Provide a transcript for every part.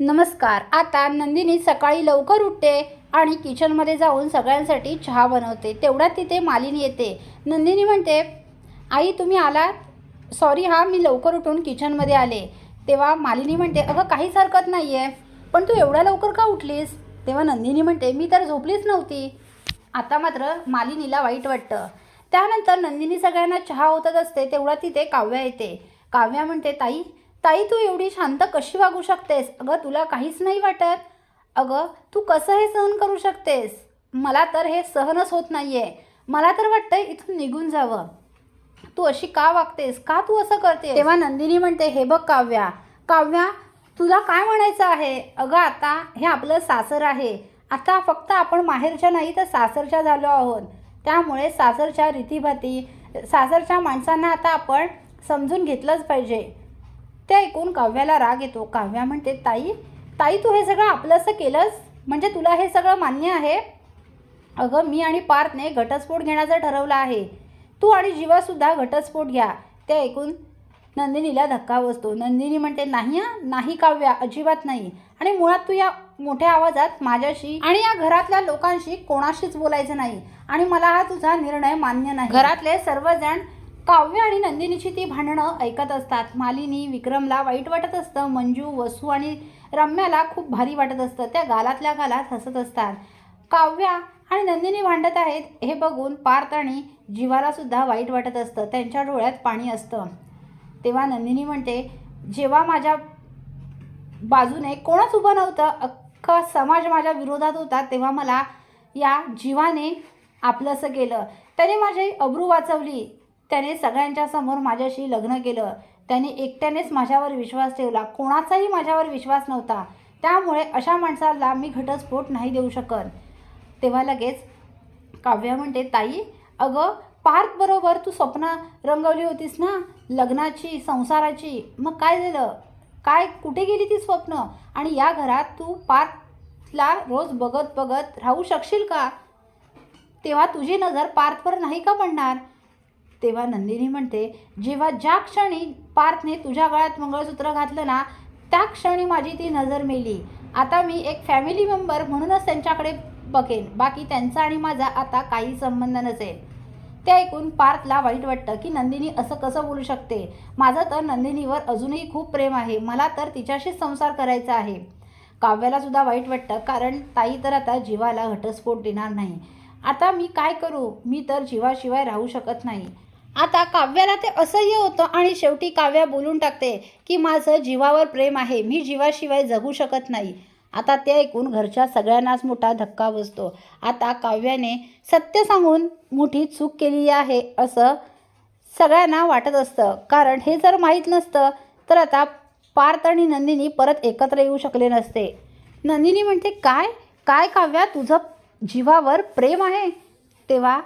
नमस्कार आता नंदिनी सकाळी लवकर उठते आणि किचनमध्ये जाऊन सगळ्यांसाठी चहा बनवते. तेवढ्यात तिथे मालिनी येते. नंदिनी म्हणते आई तुम्ही आलात? सॉरी हा मी लवकर उठून किचनमध्ये आले. तेव्हा मालिनी म्हणते अगं काहीच हरकत नाही आहे पण तू एवढ्या लवकर का उठलीस? तेव्हा नंदिनी म्हणते मी तर झोपलीच नव्हती. आता मात्र मालिनीला वाईट वाटतं. त्यानंतर नंदिनी सगळ्यांना चहा होतच असते तेवढा तिथे काव्या येते. काव्या म्हणते ताई ताई तू एवढी शांत कशी वागू शकतेस? अगं तुला काहीच नाही वाटत? अगं तू कसं हे सहन करू शकतेस? मला तर हे सहनच होत नाही आहे मला तर वाटतं इथून निघून जावं. तू अशी का वागतेस? का तू असं करते तेव्हा नंदिनी म्हणते हे बघ काव्या. काव्या तुला काय म्हणायचं आहे? अगं आता हे आपलं सासर आहे. आता फक्त आपण माहेरच्या नाही तर सासरच्या झालो आहोत. त्यामुळे सासरच्या रीतीभाती सासरच्या माणसांना आता आपण समजून घेतलंच पाहिजे. ते ऐकून काव्याला राग येतो. काव्या म्हणते ताई ताई तू हे सगळं आपलंसं केलंस? म्हणजे तुला हे सगळं मान्य आहे? अगं मी आणि पार्थने घटस्फोट घेण्याचं ठरवलं आहे. तू आणि जीवासुद्धा घटस्फोट घ्या. ते ऐकून नंदिनीला धक्का बसतो. नंदिनी म्हणते नाही नाही काव्या अजिबात नाही. आणि मुळात तू या मोठ्या आवाजात माझ्याशी आणि या घरातल्या लोकांशी कोणाशीच बोलायचं नाही. आणि मला हा तुझा निर्णय मान्य नाही. घरातले सर्वजण काव्य आणि नंदिनीची ती भांडणं ऐकत असतात. मालिनी विक्रमला वाईट वाटत असतं. मंजू वसू आणि रम्याला खूप भारी वाटत असतं. त्या गालातल्या गालात हसत असतात. काव्या आणि नंदिनी भांडत आहेत हे बघून पार्थ आणि जीवालासुद्धा वाईट वाटत असतं. त्यांच्या डोळ्यात पाणी असतं. तेव्हा नंदिनी म्हणते जेव्हा माझ्या बाजूने कोणच उभं नव्हतं अख्खा समाज माझ्या विरोधात होता तेव्हा मला या जीवाने आपलंसं केलं त्याने माझी अब्रू वाचवली. त्याने सगळ्यांच्या समोर माझ्याशी लग्न केलं. त्याने एकट्यानेच माझ्यावर विश्वास ठेवला. कोणाचाही माझ्यावर विश्वास नव्हता. त्यामुळे अशा माणसाला मी घटस्फोट नाही देऊ शकत. तेव्हा लगेच काव्या म्हणते ताई अगं पार्थ बरोबर तू स्वप्न रंगवली होतीस ना? लग्नाची संसाराची? मग काय झालं? काय कुठे गेली ती स्वप्न? आणि या घरात तू पार्थला रोज बघत बघत राहू शकशील का? तेव्हा तुझी नजर पार्थवर नाही का पडणार? तेव्हा नंदिनी म्हणते जेव्हा ज्या क्षणी पार्थने तुझ्या गळ्यात मंगळसूत्र घातलं ना त्या क्षणी माझी ती नजर मेली. आता मी एक फॅमिली मेंबर म्हणूनच त्यांच्याकडे बघेन. बाकी त्यांचा आणि माझा आता काही संबंध नसेल. ते ऐकून पार्थला वाईट वाटतं की नंदिनी असं कसं बोलू शकते. माझं तर नंदिनीवर अजूनही खूप प्रेम आहे. मला तर तिच्याशीच संसार करायचा आहे. काव्याला सुद्धा वाईट वाटतं कारण ताई तर आता जीवाला घटस्फोट देणार नाही. आता मी काय करू? मी तर जीवाशिवाय राहू शकत नाही. आता काव्याला ते असह्य होतं आणि शेवटी काव्या बोलून टाकते की माझं जीवावर प्रेम आहे मी जीवाशिवाय जगू शकत नाही. आता ते ऐकून घरच्या सगळ्यांनाच मोठा धक्का बसतो. आता काव्याने सत्य सांगून मोठी चूक केली आहे असं सगळ्यांना वाटत असतं. कारण हे जर माहीत नसतं तर आता पार्थ आणि नंदिनी परत एकत्र येऊ शकले नसते. नंदिनी म्हणते काय? काय काव्या तुझं जीवावर प्रेम आहे? तेव्हा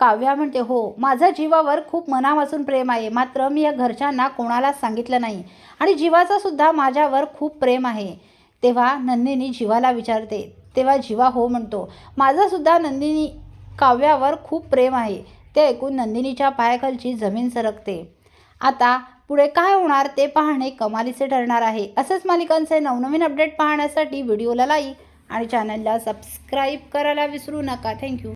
काव्या म्हणते हो माझं जीवावर खूप मनापासून प्रेम आहे. मात्र मी या घरच्यांना कोणालाच सांगितलं नाही आणि जीवाचं सुद्धा माझ्यावर खूप प्रेम आहे. तेव्हा नंदिनी जीवाला विचारते तेव्हा जीवा हो म्हणतो. माझंसुद्धा नंदिनी काव्यावर खूप प्रेम आहे. ते ऐकून नंदिनीच्या पायाखालची जमीन सरकते. आता पुढे काय होणार? ते पाहणे कमालीचे ठरणार आहे. असेच मालिकांचे नवनवीन अपडेट पाहण्यासाठी व्हिडिओला लाईक आणि चॅनलला सबस्क्राईब करायला विसरू नका. थँक्यू.